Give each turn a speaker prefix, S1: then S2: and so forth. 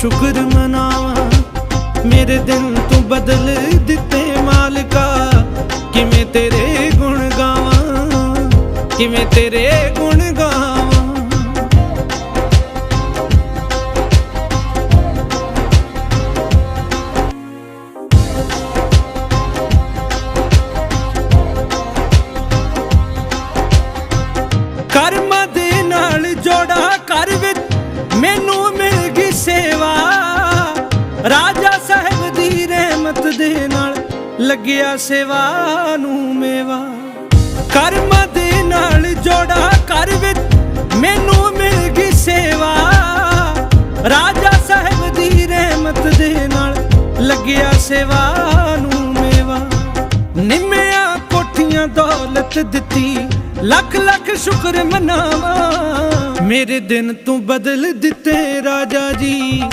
S1: ਸ਼ੁਕਰ ਮਨਾਵਾਂ। ਮੇਰੇ ਦਿਲ ਤੂੰ ਬਦਲ ਦਿੱਤੇ ਮਾਲਕਾ। ਕਿਵੇਂ ਤੇਰੇ ਗੁਣ ਗਾਵਾਂ? ਕਿਵੇਂ ਤੇਰੇ ਗੁਣ ਗਾਵਾਂ? ਰਾਜਾ ਸਾਹਿਬ ਦੀ ਰਹਿਮਤ ਦੇ ਨਾਲ ਲੱਗਿਆ ਸੇਵਾ ਨੂੰ ਮੇਵਾ। ਕਰਮ ਦੇ ਨਾਲ ਜੋੜਾ ਕਰ ਵਿੱਚ ਮੈਨੂੰ ਮਿਲ ਗਈ ਸੇਵਾ। ਰਾਜਾ ਸਾਹਿਬ ਦੀ ਰਹਿਮਤ ਦੇ ਨਾਲ ਲੱਗਿਆ ਸੇਵਾ ਨੂੰ ਮੇਵਾ। ਨਿੰਮਿਆਂ ਕੋਠੀਆਂ ਦੌਲਤ ਦਿੱਤੀ, ਲੱਖ ਲੱਖ ਸ਼ੁਕਰ ਮਨਾਵਾ। ਮੇਰੇ ਦਿਨ ਤੂੰ ਬਦਲ ਦਿੱਤੇ ਰਾਜਾ ਜੀ।